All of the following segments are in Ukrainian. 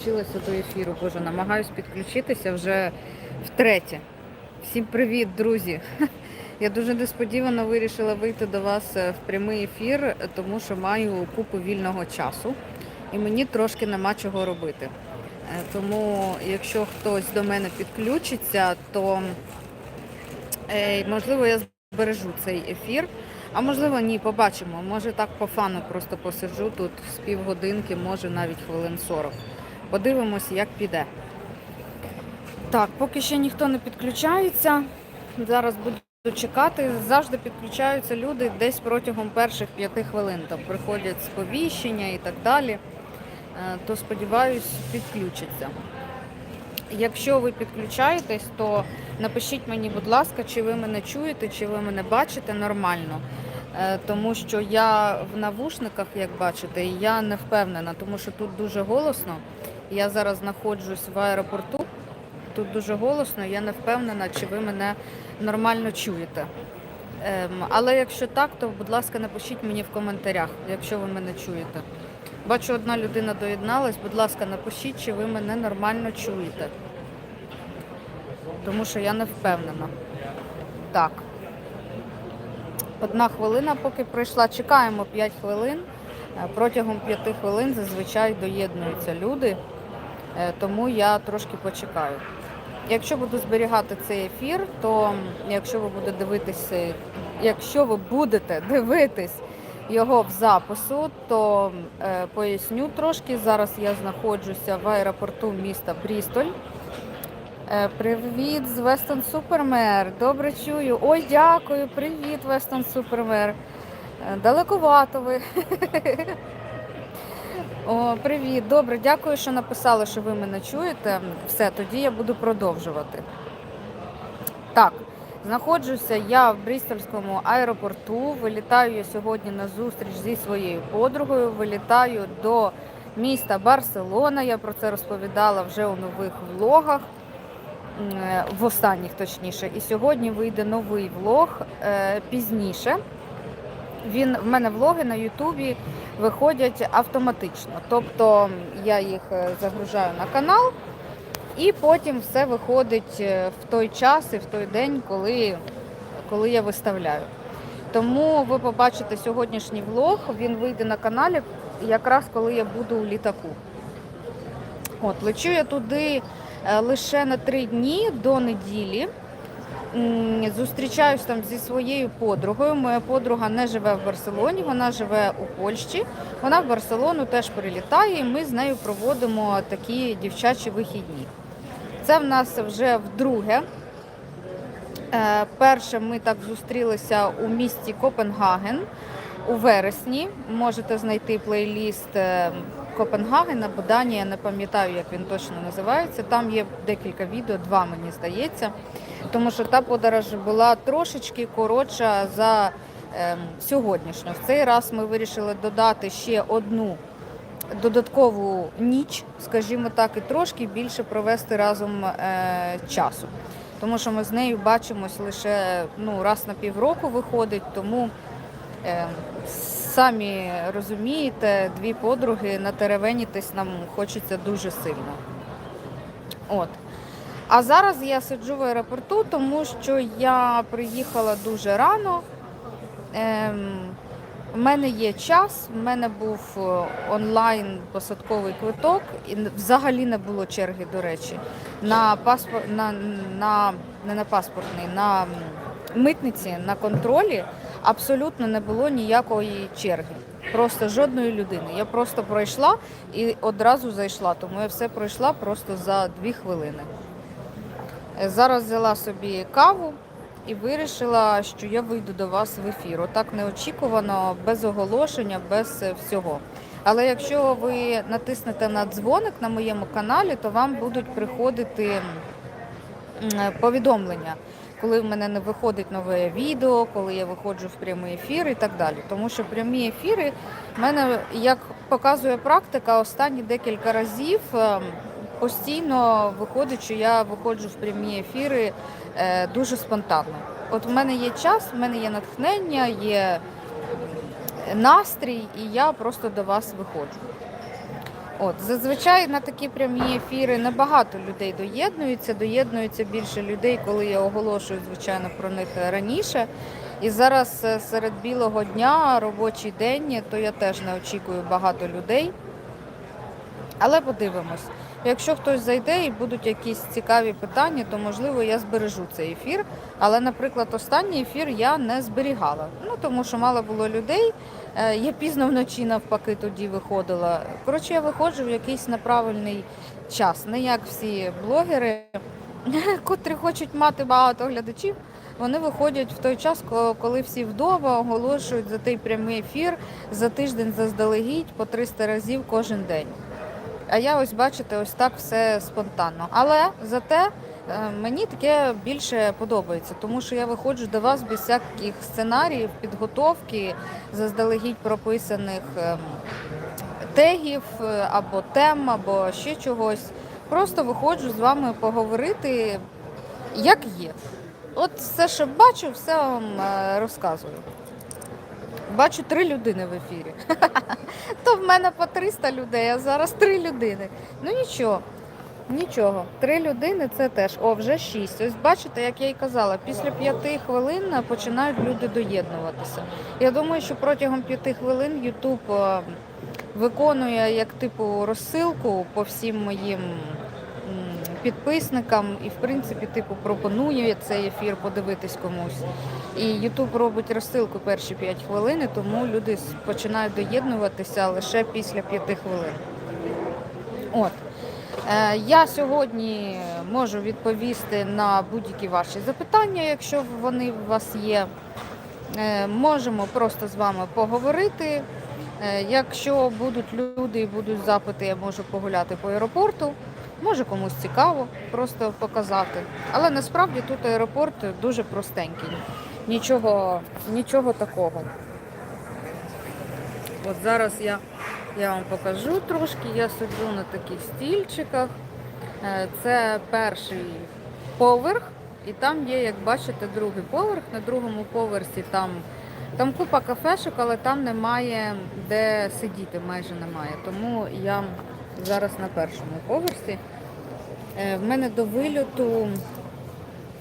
Включилася до ефіру, боже, намагаюсь підключитися вже втретє. Всім привіт, друзі! Я дуже несподівано вирішила вийти до вас е, в прямий ефір, тому що маю купу вільного часу і мені трошки нема чого робити. Е, Тому, якщо хтось до мене підключиться, то е, можливо я збережу цей ефір. А можливо, ні, побачимо. Може так по фану просто посиджу тут з півгодинки, може навіть хвилин 40. Подивимось, як піде. Так, поки ще ніхто не підключається. Зараз буду чекати. Завжди підключаються люди десь протягом перших п'яти хвилин. Там приходять сповіщення і так далі. Е, То сподіваюсь, підключаться. Якщо ви підключаєтесь, то напишіть мені, будь ласка, чи ви мене чуєте, чи ви мене бачите нормально. Е, Тому що я в навушниках, як бачите, і я не впевнена, тому що тут дуже голосно. Я зараз знаходжусь в аеропорту. Тут дуже голосно, я не впевнена, чи ви мене нормально чуєте. Ем, але якщо так, то будь ласка, напишіть мені в коментарях, якщо ви мене чуєте. Бачу, одна людина доєдналась. Будь ласка, напишіть, чи ви мене нормально чуєте. Тому що я не впевнена. Так. Одна хвилина, поки пройшла. Чекаємо 5 хвилин. Е, Протягом 5 хвилин зазвичай доєднуються люди, тому я трошки почекаю. Якщо буду зберігати цей ефір, то якщо ви будете дивитися, якщо ви будете дивитись його в запису, то е, поясню трошки. Зараз я знаходжуся в аеропорту міста Брістоль. Е, Привіт з Вестон Супермер. Добре чую. Ой, дякую, привіт, Вестон Супермер. Е, Далековато ви. О, привіт, добре, дякую, що написали, що ви мене чуєте. Все, тоді я буду продовжувати. Так, знаходжуся я в Брістольському аеропорту. Вилітаю я сьогодні на зустріч зі своєю подругою. Вилітаю до міста Барселона. Я про це розповідала вже у нових влогах. е, В останніх точніше. І сьогодні вийде новий влог е, пізніше. Він в мене влоги на Ютубі виходять автоматично. Тобто я їх е, загружаю на канал, і потім все виходить е, в той час і в той день, коли, коли я виставляю. Тому ви побачите сьогоднішній влог, він вийде на каналі якраз коли я буду у літаку. От, лечу я туди е, лише на три дні до неділі. Зустрічаюсь там зі своєю подругою. Моя подруга не живе в Барселоні, вона живе у Польщі. Вона в Барселону теж прилітає, і ми з нею проводимо такі дівчачі вихідні. Це в нас вже вдруге. Е, Перше ми так зустрілися у місті Копенгаген у вересні. Можете знайти плейліст е, Копенгаген або Данія, не пам'ятаю, як він точно називається. Там є декілька відео, два мені здається. Тому що та подорож була трошечки коротша за ем, сьогоднішню. В цей раз ми вирішили додати ще одну додаткову ніч, скажімо так, і трошки більше провести разом е, часу. Тому що ми з нею бачимось лише ну, раз на півроку виходить, тому е, самі розумієте, дві подруги натеревенітись нам хочеться дуже сильно. От. А зараз я сиджу в аеропорту, тому що я приїхала дуже рано. Ем, у мене є час, в мене був е, онлайн посадковий квиток, і взагалі не було черги, до речі, на паспорт, на, на не на паспортний, на митниці, на контролі абсолютно не було ніякої черги. Просто жодної людини. Я просто пройшла і одразу зайшла, тому я все пройшла просто за дві хвилини. Е, Зараз взяла собі каву і вирішила, що я вийду до вас в ефір. Отак неочікувано, без оголошення, без е, всього. Але якщо ви натиснете на дзвоник на моєму каналі, то вам будуть приходити е, повідомлення, коли в мене не виходить нове відео, коли я виходжу в прямий ефір і так далі. Тому що прямі ефіри в мене, як показує практика, останні декілька разів ем, постійно виходить, що я виходжу в прямі ефіри е, дуже спонтанно. От в мене є час, в мене є натхнення, є настрій, і я просто до вас виходжу. От, зазвичай на такі прямі ефіри небагато людей доєднуються. Доєднується більше людей, коли я оголошую, звичайно, про них раніше. І зараз е, серед білого дня, робочий день, то я теж не очікую багато людей. Але подивимось. Якщо хтось зайде і будуть якісь цікаві питання, то можливо я збережу цей ефір. Але, наприклад, останній ефір я не зберігала. Ну тому що мало було людей. Е, Я пізно вночі навпаки тоді виходила. Коротше, я виходжу в якийсь неправильний час. Не як всі блогери, котрі хочуть мати багато глядачів. Вони виходять в той час, коли всі вдома оголошують за той прямий ефір за тиждень заздалегідь по 300 разів кожен день. А я ось бачите, ось так все спонтанно. Але зате мені таке більше подобається, тому що я виходжу до вас без всяких сценаріїв, підготовки, заздалегідь прописаних ем, тегів е, або тем, або ще чогось. Просто виходжу з вами поговорити, як є. От все, що бачу, все вам е, розказую. Бачу три людини в ефірі. То в мене по 300 людей, а зараз три людини. Ну нічого, нічого. Три людини це теж. О, вже шість. Ось бачите, як я і казала, після п'яти хвилин починають люди доєднуватися. Я думаю, що протягом п'яти хвилин Ютуб е, виконує як типу розсилку по всім моїм підписникам і, в принципі, типу, пропонує цей ефір подивитись комусь. І Ютуб робить розсилку перші 5 хвилин, тому люди починають доєднуватися лише після 5 хвилин. От. Е, Я сьогодні можу відповісти на будь-які ваші запитання, якщо вони у вас є. Е, Можемо просто з вами поговорити. Е, Якщо будуть люди і будуть запити, я можу погуляти по аеропорту. Може комусь цікаво просто показати. Але насправді тут аеропорт дуже простенький. Нічого, нічого такого. От зараз я, я вам покажу трошки. Я сиджу на таких стільчиках. Е, Це перший поверх, і там є, як бачите, другий поверх. На другому поверсі там, там купа кафешок, але там немає де сидіти, майже немає. Тому я зараз на першому поверсі. Е, В мене до вильоту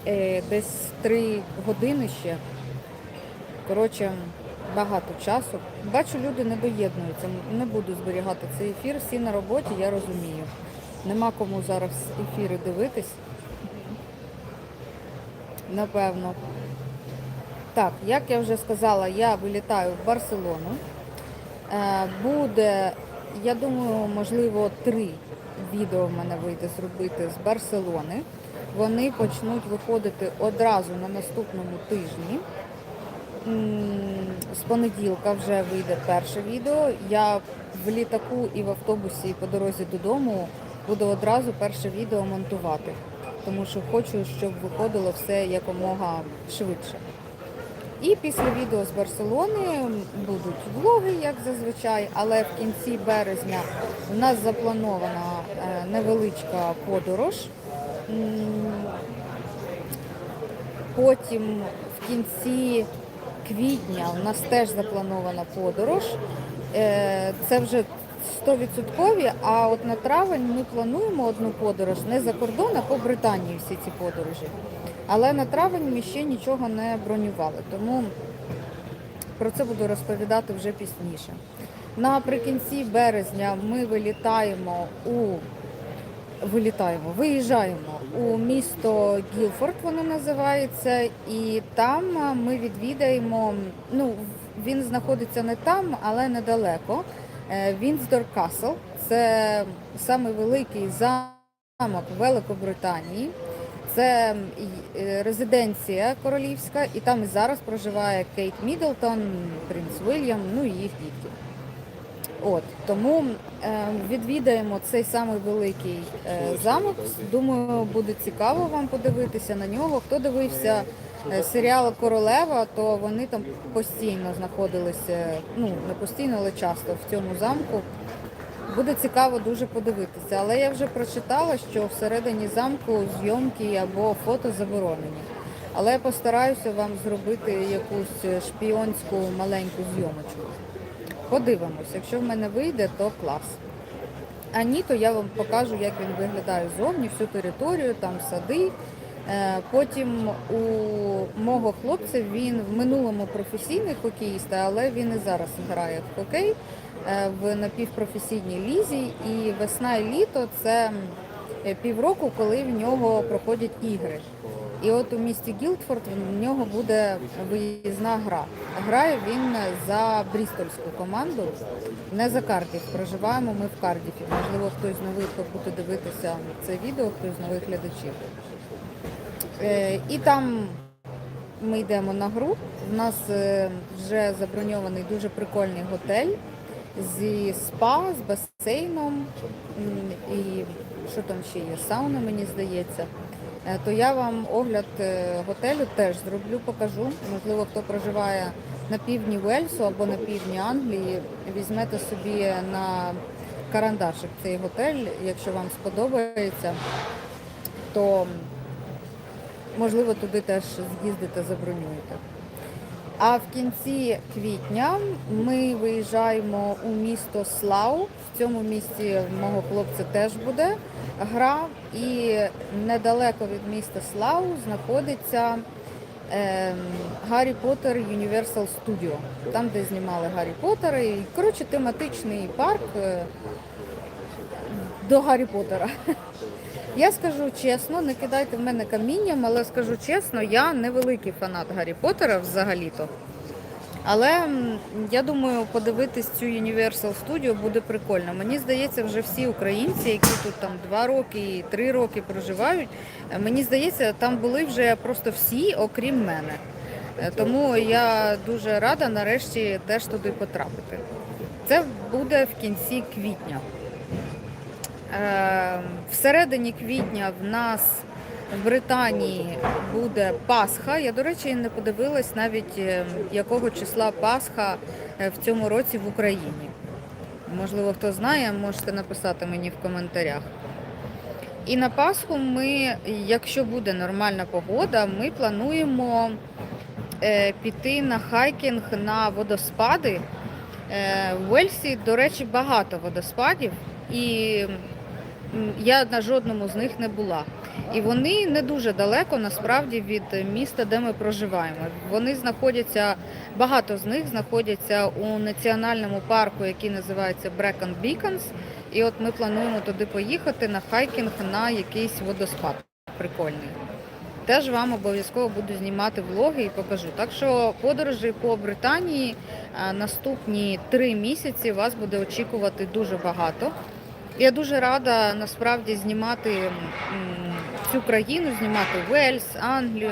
е, десь 3 години ще. Коротше, багато часу. Бачу, люди не доєднуються. Не буду зберігати цей ефір. Всі на роботі, я розумію. Нема кому зараз ефіри дивитись. Напевно. Так, як я вже сказала, я вилітаю в Барселону. Е, Буде, я думаю, можливо, три відео в мене вийде зробити з Барселони. Вони почнуть виходити одразу на наступному тижні. З понеділка вже вийде перше відео. Я в літаку і в автобусі і по дорозі додому буду одразу перше відео монтувати, тому що хочу, щоб виходило все якомога швидше. І після відео з Барселони будуть влоги, як зазвичай, але в кінці березня у нас запланована е, невеличка подорож. Потім в кінці квітня у нас теж запланована подорож. Е, Це вже 100%, а от на травень ми плануємо одну подорож не за кордон, а по Британії всі ці подорожі. Але на травень ми ще нічого не бронювали, тому про це буду розповідати вже пізніше. Наприкінці березня ми вилітаємо у вилітаємо, виїжджаємо у місто Гілфорд, воно називається, і там ми відвідаємо. Ну, він знаходиться не там, але недалеко. Е, Вінздор Касл. Це самий великий замок Великобританії. Це е, резиденція королівська, і там і зараз проживає Кейт Міддлтон, принц Вільям, ну і їх дітки. От тому е, відвідаємо цей самий великий е, замок. Думаю, буде цікаво вам подивитися на нього. Хто дивився е, серіал Королева, то вони там постійно знаходилися. Ну не постійно, але часто в цьому замку. Буде цікаво дуже подивитися. Але я вже прочитала, що всередині замку зйомки або фото заборонені. Але я постараюся вам зробити якусь шпіонську маленьку зйомочку. Подивимось, якщо в мене вийде, то клас. А ні, то я вам покажу, як він виглядає зовні, всю територію, там сади. Е, Потім у мого хлопця він в минулому професійний хокеїст, але він і зараз грає в хокей е, в напівпрофесійній лізі. І весна і літо це півроку, коли в нього проходять ігри. І от у місті Гілдфорд в нього буде виїзна гра. Грає він за брістольську команду, не за Кардіф. Проживаємо ми в Кардіфі. Можливо, хтось з нових буде дивитися це відео, хтось з нових глядачів. Е, І там ми йдемо на гру. У нас е, вже заброньований дуже прикольний готель зі спа, з басейном і що там ще є, сауна, мені здається. Е, То я вам огляд е, готелю теж зроблю, покажу. Можливо, хто проживає на півдні Вельсу або на півдні Англії, візьмете собі на карандашик цей готель, якщо вам сподобається, то можливо туди теж з'їздите, забронюєте. А в кінці квітня ми виїжджаємо у місто Слау. В цьому місті мого хлопця теж буде гра. І недалеко від міста Слау знаходиться ем, Гаррі Поттер Universal Studio. Там, де знімали Гаррі Поттера. І, коротше, тематичний парк е, до Гаррі Поттера. Я скажу чесно, не кидайте в мене камінням, але скажу чесно, я не великий фанат Гаррі Поттера взагалі-то. Але я думаю, подивитись цю Universal Studio буде прикольно. Мені здається, вже всі українці, які тут там два роки і три роки проживають, е, мені здається, там були вже просто всі, окрім мене. Е, Тому я дуже рада нарешті теж туди потрапити. Це буде в кінці квітня. Е, Всередині квітня в нас в Британії буде Пасха. Я, до речі, не подивилась навіть е, якого числа Пасха е, в цьому році в Україні. Можливо, хто знає, можете написати мені в коментарях. І на Пасху ми, якщо буде нормальна погода, ми плануємо піти на хайкінг на водоспади. В Уельсі, до речі, багато водоспадів, і я на жодному з них не була. І вони не дуже далеко насправді від міста, де ми проживаємо. Вони знаходяться, багато з них знаходяться у національному парку, який називається Brecon Beacons. І от ми плануємо туди поїхати на хайкінг на якийсь водоспад прикольний. Теж вам обов'язково буду знімати влоги і покажу. Так що подорожі по Британії наступні три місяці вас буде очікувати дуже багато. Я дуже рада насправді знімати цю країну, знімати Вельс, Англію,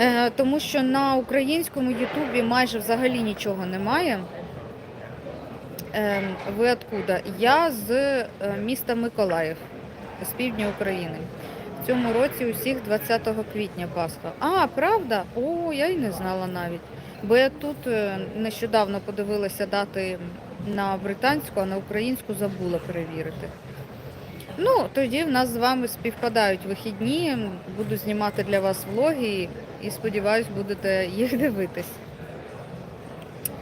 Е, тому що на українському Ютубі майже взагалі нічого немає. Ем, Ви откуда? Я з е, міста Миколаїв, з півдня України. В цьому році усіх 20 квітня Пасха. А, правда? О, я й не знала навіть. Бо я тут е, нещодавно подивилася дати на британську, а на українську забула перевірити. Ну, тоді в нас з вами співпадають вихідні. Буду знімати для вас влоги і сподіваюсь, будете їх дивитись.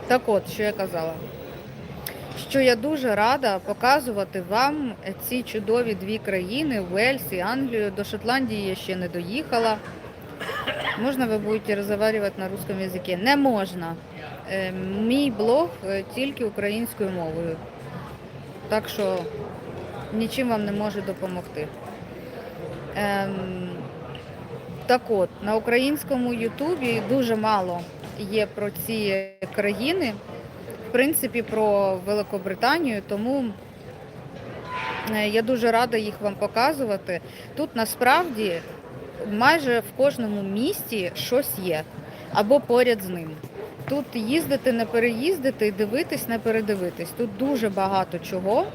Так от, що я казала що я дуже рада показувати вам ці чудові дві країни Уельс і Англію. До Шотландії я ще не доїхала. Можна ви будете розмовляти на русском язикі? Не можна. Е, Мій блог е, тільки українською мовою. Так що нічим вам не можу допомогти. Ем, так от, на українському Ютубі дуже мало є про ці країни в принципі, про Великобританію, тому е, я дуже рада їх вам показувати. Тут насправді майже в кожному місті щось є або поряд з ним. Тут їздити, не переїздити, і дивитись, не передивитись. Тут дуже багато чого.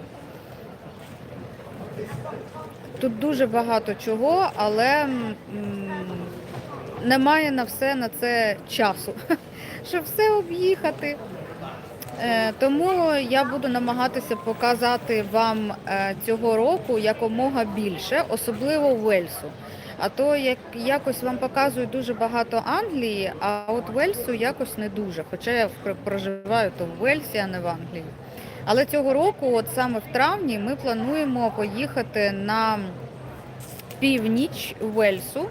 Тут дуже багато чого, але м, немає на все на це часу, щоб все об'їхати. Е, Тому я буду намагатися показати вам е, цього року якомога більше, особливо Вельсу. А то як якось вам показують дуже багато Англії, а от Вельсу якось не дуже. Хоча я проживаю то в Вельсі, а не в Англії. Але цього року, от саме в травні, ми плануємо поїхати на північ Уельсу.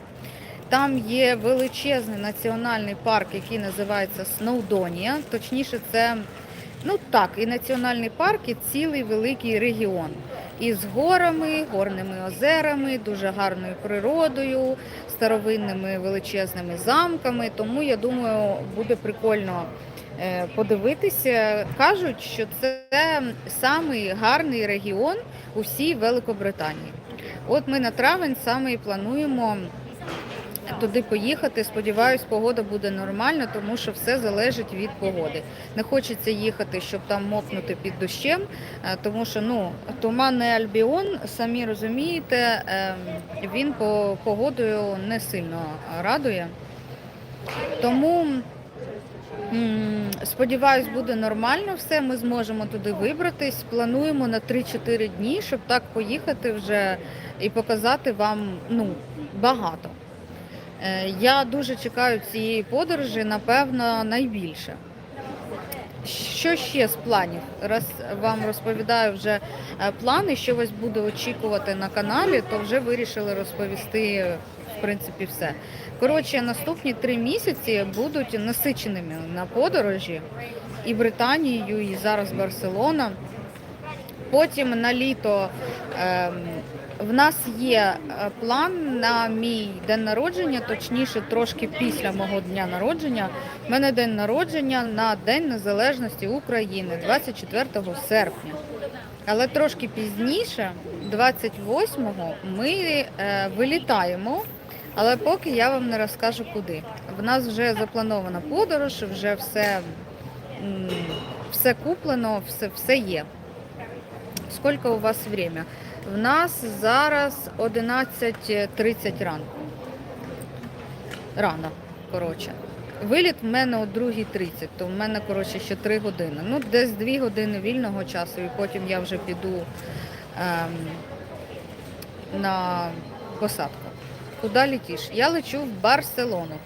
Там є величезний національний парк, який називається Сноудонія. Точніше, це ну так, і національний парк, і цілий великий регіон. Із горами, горними озерами, дуже гарною природою, старовинними величезними замками. Тому я думаю, буде прикольно е, подивитися. Кажуть, що це самий гарний регіон у всій Великобританії. От ми на травень саме і плануємо туди поїхати. Сподіваюсь, погода буде нормальна, тому що все залежить від погоди. Не хочеться їхати, щоб там мокнути під дощем, е, тому що ну туманний Альбіон, самі розумієте, ем, він по погодою не сильно радує. Тому сподіваюсь, буде нормально все. Ми зможемо туди вибратись. Плануємо на 3-4 дні, щоб так поїхати вже і показати вам ну, багато. Е, Я дуже чекаю цієї подорожі, напевно, найбільше. Що ще з планів? Раз вам розповідаю вже е, плани, що вас буде очікувати на каналі, то вже вирішили розповісти в принципі все. Коротше, наступні три місяці будуть насиченими на подорожі і Британією, і зараз Барселона. Потім на літо ем, в нас є е, план на мій день народження, точніше, трошки після мого дня народження. У мене день народження на День Незалежності України, 24 серпня. Але трошки пізніше, 28-го, ми е, вилітаємо. Але поки я вам не розкажу куди. В нас вже запланована подорож, вже все, все куплено, все, все є. Скільки у вас время? В нас зараз 11.30 ранку. Рано, коротше. Виліт в мене о 2.30, то в мене, коротше, ще 3 години. Ну, десь 2 години вільного часу, і потім я вже піду ем, на посадку. Куди летиш? Я лечу в Барселону.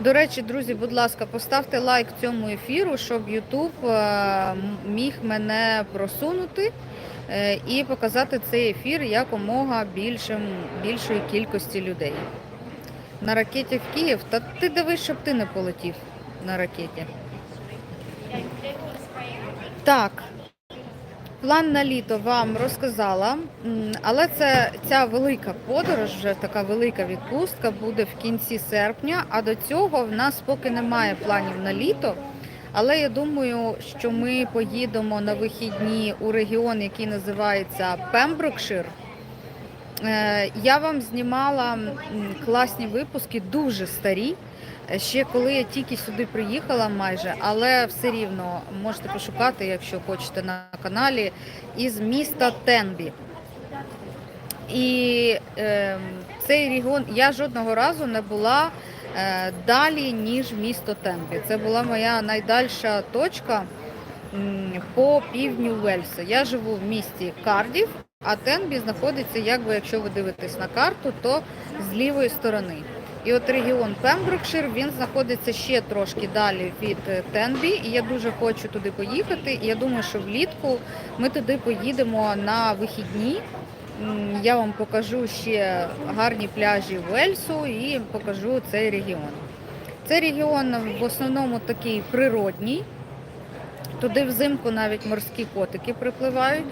До речі, друзі, будь ласка, поставте лайк цьому ефіру, щоб YouTube е, міг мене просунути і показати цей ефір якомога більшим, більшої кількості людей. На ракеті в Київ, та ти дивись, щоб ти не полетів на ракеті. Так, план на літо вам розказала, але це ця велика подорож, вже така велика відпустка буде в кінці серпня. А до цього в нас поки немає планів на літо. Але я думаю, що ми поїдемо на вихідні у регіон, який називається Пемброкшир. Е, Я вам знімала класні випуски, дуже старі. Ще коли я тільки сюди приїхала майже, але все рівно можете пошукати, якщо хочете на каналі, із міста Тенбі. І е, цей регіон я жодного разу не була далі, ніж місто Тенбі. Це була моя найдальша точка по півдню Вельса. Я живу в місті Кардів, а Тенбі знаходиться, якби якщо ви дивитесь на карту, то з лівої сторони. І от регіон Пемброкшир, він знаходиться ще трошки далі від е, Тенбі, і я дуже хочу туди поїхати. І я думаю, що влітку ми туди поїдемо на вихідні. Я вам покажу ще гарні пляжі Вельсу і покажу цей регіон. Цей регіон в основному такий природній. Туди взимку навіть морські котики припливають,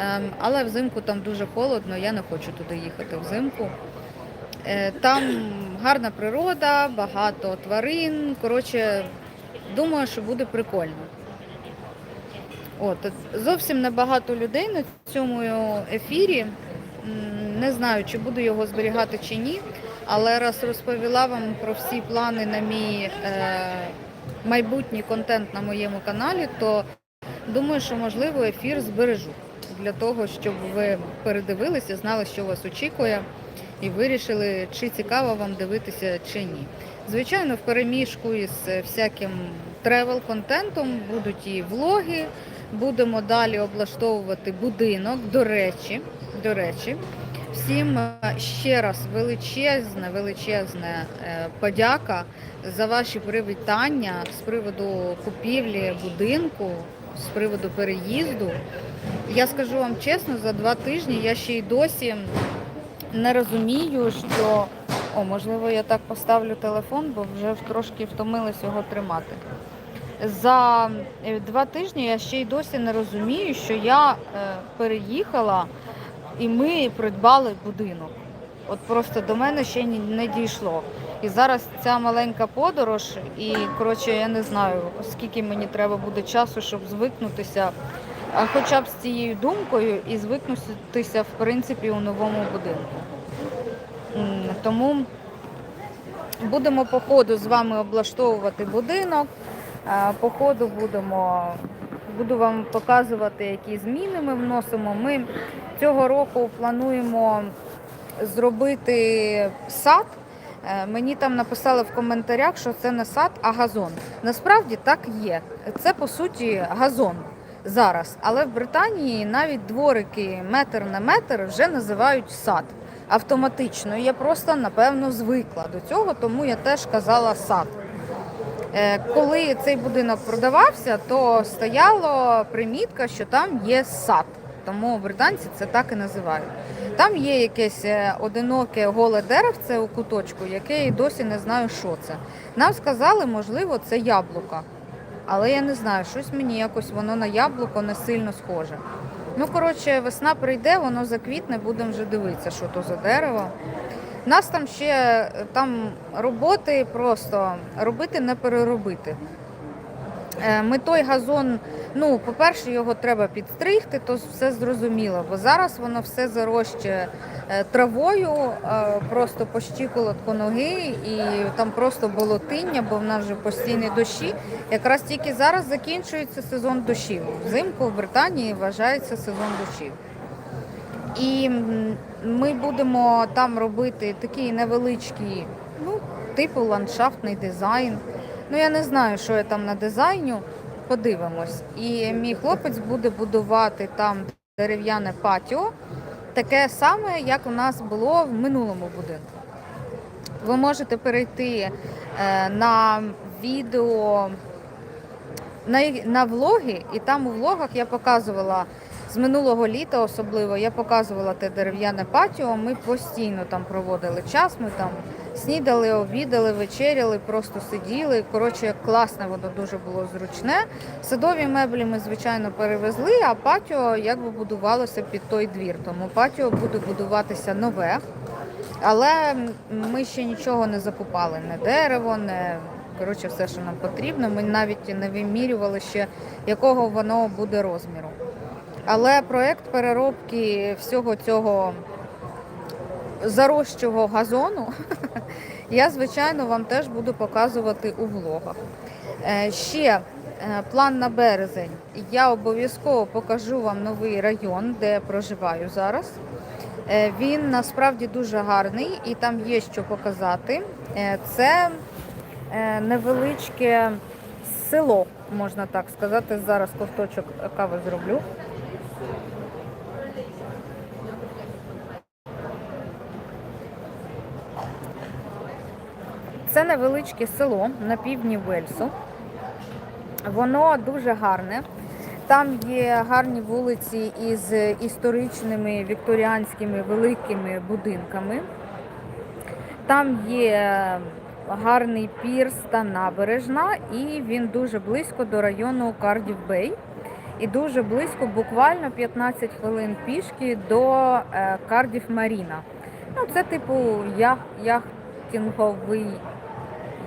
Ем, але взимку там дуже холодно, я не хочу туди їхати взимку. Е, Там гарна природа, багато тварин. Коротше, думаю, що буде прикольно. От, зовсім небагато людей на цьому ефірі. Не знаю, чи буду його зберігати чи ні, але раз розповіла вам про всі плани на мій е, майбутній контент на моєму каналі, то думаю, що можливо ефір збережу для того, щоб ви передивилися, знали, що вас очікує, і вирішили, чи цікаво вам дивитися чи ні. Звичайно, в переміжку із всяким тревел-контентом будуть і влоги. Будемо далі облаштовувати будинок. До речі, до речі, всім е, ще раз величезне, величезне е, подяка за ваші привітання з приводу купівлі будинку. з приводу переїзду. Я скажу вам чесно, за два тижні я ще й досі не розумію, що о, можливо, я так поставлю телефон, бо вже трошки втомилась його тримати. За е, два тижні я ще й досі не розумію, що я е, переїхала і ми придбали будинок. От просто до мене ще не дійшло. І зараз ця маленька подорож, і коротше, я не знаю, скільки мені треба буде часу, щоб звикнутися, хоча б з цією думкою і звикнутися, в принципі, у новому будинку. Тому будемо по ходу з вами облаштовувати будинок. По ходу будемо, буду вам показувати, які зміни ми вносимо. Ми цього року плануємо зробити сад. Е, Мені там написали в коментарях, що це не сад, а газон. Насправді так є. Це по суті газон зараз. Але в Британії навіть дворики метр на метр вже називають сад автоматично. Я просто напевно звикла до цього, тому я теж казала сад. Е, Коли цей будинок продавався, то стояло примітка, що там є сад. Тому британці це так і називають. Там є якесь е, одиноке голе деревце у куточку, яке я досі не знаю, що це. Нам сказали, можливо, це яблука. Але я не знаю, щось мені якось воно на яблуко не сильно схоже. Ну, коротше, весна прийде, воно заквітне, будемо вже дивитися, що то за дерево. Нас там ще там роботи просто робити не переробити. Е, Ми той газон, ну, по-перше, його треба підстригти, то все зрозуміло, бо зараз воно все зарощує е, травою, е, просто по щиколотку ноги, і там просто болотиння, бо в нас вже постійні дощі. Якраз тільки зараз закінчується сезон дощів. Взимку в Британії вважається сезон дощів. І ми будемо там робити такий невеличкий, ну, типу ландшафтний дизайн. Ну, я не знаю, що я там на дизайню. Подивимось. І мій хлопець буде будувати там дерев'яне патіо, таке саме, як у нас було в минулому будинку. Ви можете перейти е, на відео на, на влоги, і там у влогах я показувала з минулого літа, особливо я показувала те дерев'яне патіо. Ми постійно там проводили час. Ми там снідали, обідали, вечеряли, просто сиділи. Коротше, класне воно дуже було зручне. Садові меблі ми, звичайно, перевезли, а патіо якби будувалося під той двір. Тому патіо буде будуватися нове. Але ми ще нічого не закупали, не дерево, не коротше, все, що нам потрібно. Ми навіть не вимірювали ще, якого воно буде розміру. Але проект переробки всього цього зарощого газону я, звичайно, вам теж буду показувати у влогах. Е, Ще е, план на березень. Я обов'язково покажу вам новий район, де я проживаю зараз. Е, Він насправді дуже гарний і там є що показати. Це невеличке село, можна так сказати. Зараз ковточок кави зроблю. Це невеличке село на півдні Вельсу. Воно дуже гарне. Там є гарні вулиці із історичними вікторіанськими великими будинками. Там є гарний пірс та набережна, і він дуже близько до району Кардів Бей. І дуже близько, буквально 15 хвилин пішки до е, Кардів Маріна. Ну, це типу яхтінговий,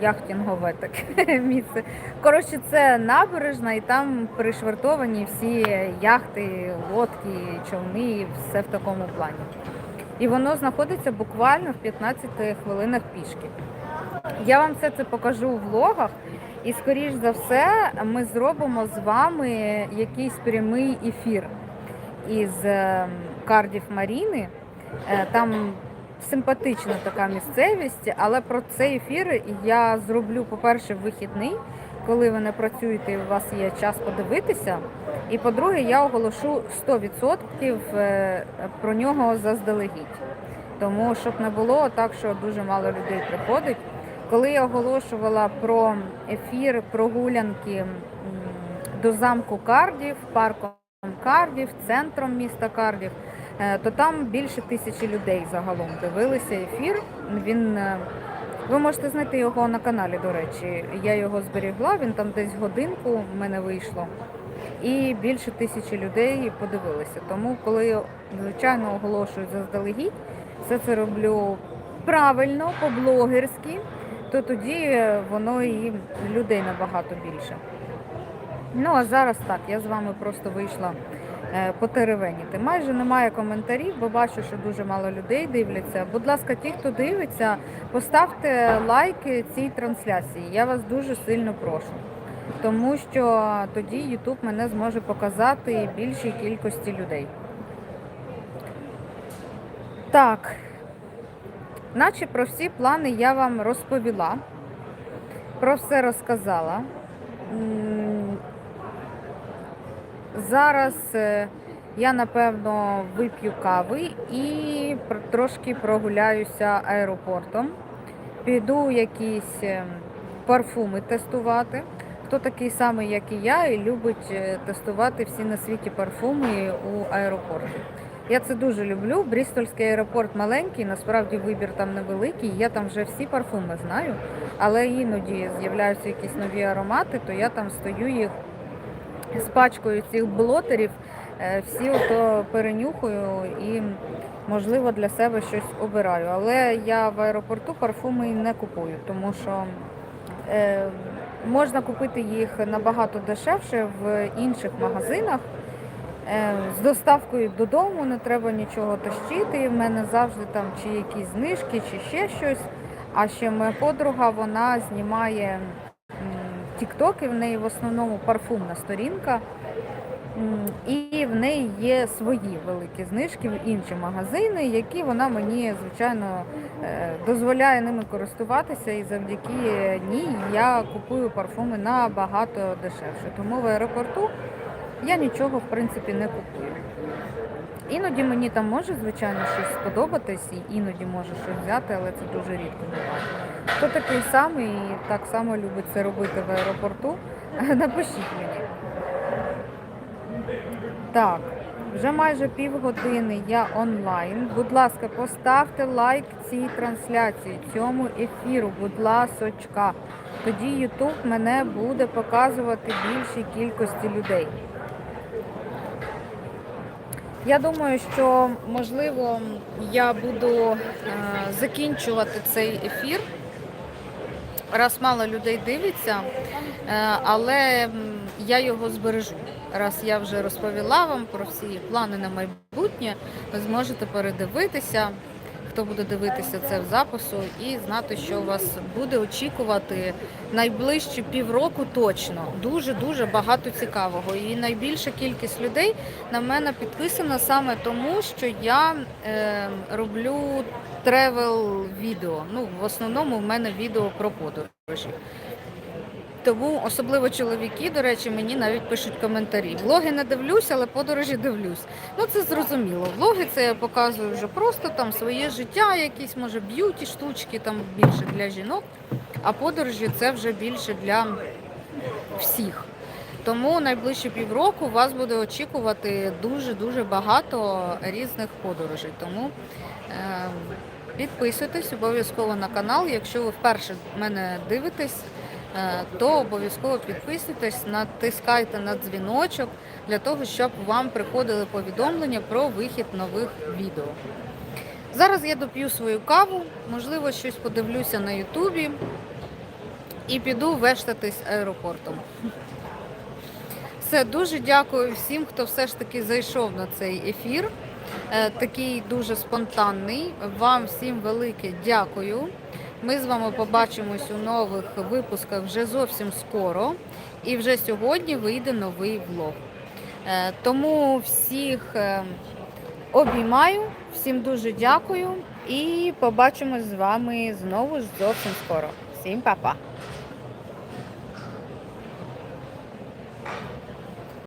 яхтінгове таке місце. Коротше, це набережна, і там пришвартовані всі яхти, лодки, човни, все в такому плані. І воно знаходиться буквально в 15 хвилинах пішки. Я вам все це покажу в влогах, і скоріш за все ми зробимо з вами якийсь прямий ефір із Кардів Маріни. Е, Там симпатична така місцевість, але про цей ефір я зроблю, по-перше, вихідний, коли ви не працюєте і у вас є час подивитися. І по-друге, я оголошу 100% е, про нього заздалегідь. Тому щоб не було так, що дуже мало людей приходить. Коли я оголошувала про ефір прогулянки до замку Кардів, парком Кардів, центром міста Кардів, то там більше тисячі людей загалом дивилися ефір. Він е, ви можете знайти його на каналі, до речі. Я його зберігла, він там десь годинку в мене вийшло. І більше тисячі людей подивилися. Тому, коли я, звичайно, оголошую заздалегідь, все це роблю правильно, по-блогерськи, то тоді е, воно і людей набагато більше. Ну а зараз так, я з вами просто вийшла е, потеревеніти. Майже немає коментарів, бо бачу, що дуже мало людей дивляться. Будь ласка, ті, хто дивиться, поставте лайки цій трансляції. Я вас дуже сильно прошу. Тому що тоді YouTube мене зможе показати більшій кількості людей. Так, наче про всі плани я вам розповіла, про все розказала. Зараз е, я напевно вип'ю кави і трошки прогуляюся аеропортом. Піду якісь е, парфуми тестувати. Хто такий самий, як і я, і любить е, тестувати всі на світі парфуми у аеропорті. Я це дуже люблю. Брістольський аеропорт маленький, насправді вибір там невеликий. Я там вже всі парфуми знаю, але іноді з'являються якісь нові аромати, то я там стою їх з пачкою цих блотерів, е, всі ото перенюхую і, можливо, для себе щось обираю. Але я в аеропорту парфуми не купую, тому що е, можна купити їх набагато дешевше в інших магазинах. Е, З доставкою додому не треба нічого тащити. В мене завжди там чи якісь знижки, чи ще щось. А ще моя подруга вона знімає тіктоки, в неї в основному парфумна сторінка. І в неї є свої великі знижки в інші магазини, які вона мені, звичайно, е, дозволяє ними користуватися, і завдяки ній я купую парфуми набагато дешевше. Тому в аеропорту я нічого в принципі не купую. Іноді мені там може, звичайно, щось сподобатись, і іноді може щось взяти, але це дуже рідко буває. Хто такий самий і так само любить це робити в аеропорту, напишіть мені. Так, вже майже півгодини я онлайн. Будь ласка, поставте лайк цій трансляції, цьому ефіру, будь ласочка. Тоді YouTube мене буде показувати більшій кількості людей. Я думаю, що можливо я буду е, закінчувати цей ефір, раз мало людей дивиться, е, але я його збережу. Раз я вже розповіла вам про всі плани на майбутнє, ви зможете передивитися, хто буде дивитися це в запису, і знати, що вас буде очікувати найближчі півроку точно. Дуже дуже багато цікавого. І найбільша кількість людей на мене підписана саме тому, що я е, роблю тревел відео. Ну, в основному в мене відео про подорожі. Тому особливо чоловіки, до речі, мені навіть пишуть коментарі. Влоги не дивлюсь, але подорожі дивлюсь. Ну це зрозуміло. Влоги це я показую вже просто там своє життя, якісь може б'юті штучки, там більше для жінок, а подорожі це вже більше для всіх. Тому найближчі півроку вас буде очікувати дуже-дуже багато різних подорожей. Тому е, підписуйтесь обов'язково на канал. Якщо ви вперше мене дивитесь, то обов'язково підписуйтесь, натискайте на дзвіночок для того, щоб вам приходили повідомлення про вихід нових відео. Зараз я доп'ю свою каву, можливо, щось подивлюся на Ютубі і піду вештатись аеропортом. Все, дуже дякую всім, хто все ж таки зайшов на цей ефір. Е, Такий дуже спонтанний. Вам всім велике дякую. Ми з вами побачимось у нових випусках вже зовсім скоро. І вже сьогодні вийде новий влог. Е, Тому всіх е, обіймаю, всім дуже дякую і побачимось з вами знову зовсім скоро. Всім па-па!